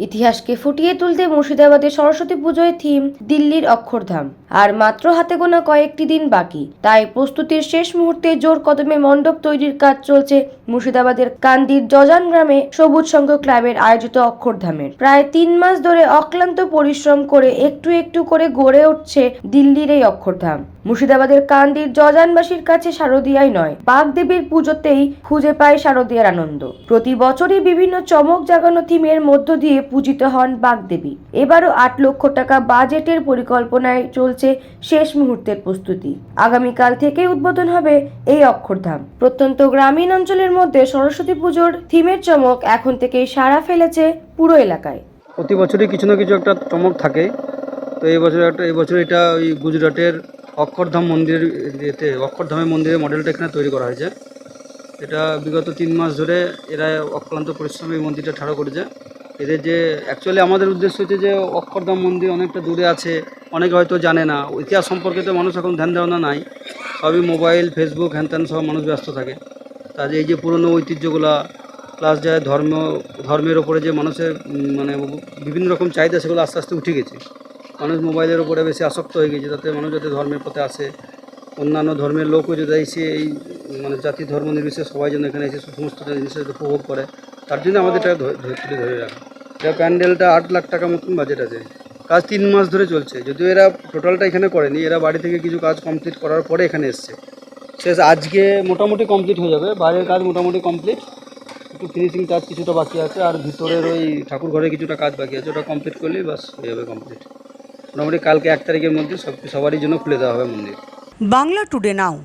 ইতিহাসকে ফুটিয়ে তুলতে মুর্শিদাবাদে সরস্বতী পুজোয় থিম দিল্লির অক্ষরধাম। আর মাত্র হাতে গোনা কয়েকটি দিন বাকি। তাই প্রস্তুতির শেষ মুহূর্তে জোর কদমে মণ্ডপ তৈরির কাজ চলছে মুর্শিদাবাদের কান্দির জজান গ্রামে সবুজ সংঘ ক্লাবের আয়োজিত অক্ষরধামের প্রায় তিন মাস ধরে অক্লান্ত পরিশ্রম করে একটু একটু করে গড়ে উঠছে দিল্লির এই অক্ষরধাম মুর্শিদাবাদের কান্দির জজানবাসীর কাছে শারদীয়াই নয়, বাগদেবীর পুজোতেই খুঁজে পায় শারদীয়ার আনন্দ। প্রতি বছরই বিভিন্ন চমক জাগানো থিমের মধ্য দিয়ে পূজিত হন বাগদেবী। এবারও আট লক্ষ টাকা বাজেটের পরিকল্পনায় চলছে শেষ মুহূর্তের প্রস্তুতি। আগামীকাল থেকে উদ্বোধন হবে এই অক্ষরধাম। প্রত্যন্ত গ্রামীণ অঞ্চলের মধ্যে সরস্বতী পুজোর থিমের চমক এখন থেকেই সাড়া ফেলেছে পুরো এলাকায়। প্রতি বছরই কিছু না কিছু একটা চমক থাকে। তো এই বছর একটা এই বছর এটা ওই গুজরাটের অক্ষরধাম মন্দিরের এতে অক্ষরধামের মন্দিরের মডেলটা এখানে তৈরি করা হয়েছে। এটা বিগত তিন মাস ধরে এরা অক্লান্ত পরিশ্রমে মন্দিরটা ঠাড়ো করেছে। এদের যে অ্যাকচুয়ালি আমাদের উদ্দেশ্য হচ্ছে যে অক্ষরধাম মন্দির অনেকটা দূরে আছে। অনেকে হয়তো জানে না, ইতিহাস সম্পর্কে তো মানুষ এখন ধ্যান ধারণা নাই, সবই মোবাইল ফেসবুক হ্যান ত্যান সব মানুষ ব্যস্ত থাকে। তাদের এই যে পুরনো ঐতিহ্যগুলা প্লাস যে ধর্ম, ধর্মের ওপরে যে মানুষের মানে বিভিন্ন রকম চাহিদা, সেগুলো আস্তে আস্তে উঠে গেছে। মানুষ মোবাইলের ওপরে বেশি আসক্ত হয়ে গেছে তাতে মানুষ যাতে ধর্মের পথে আসে। অন্যান্য ধর্মের লোকও যদি এসে এই মানে জাতি ধর্ম নির্বিশেষে সবাই যেন এখানে এসে সমস্ত জিনিসের উপভোগ করে, তার জন্য আমাদের এটা তুলে ধরে রাখা। এটা প্যান্ডেলটা আট লাখ টাকা মতন বাজেট আছে। কাজ তিন মাস ধরে চলছে। যদিও এরা টোটালটা এখানে করেনি, এরা বাড়ি থেকে কিছু কাজ কমপ্লিট করার পরে এখানে এসছে। শেষ আজকে মোটামুটি কমপ্লিট হয়ে যাবে। বাইরের কাজ মোটামুটি কমপ্লিট একটু ফিনিশিং কাজ কিছুটা বাকি আছে, আর ভিতরের ওই ঠাকুর ঘরে কিছুটা কাজ বাকি আছে, ওটা কমপ্লিট করলেই বাস হয়ে যাবে কমপ্লিট মোটামুটি কালকে এক তারিখের মধ্যে সব সবারই জন্য খুলে দেওয়া হবে মন্দির। বাংলা টুডে নাও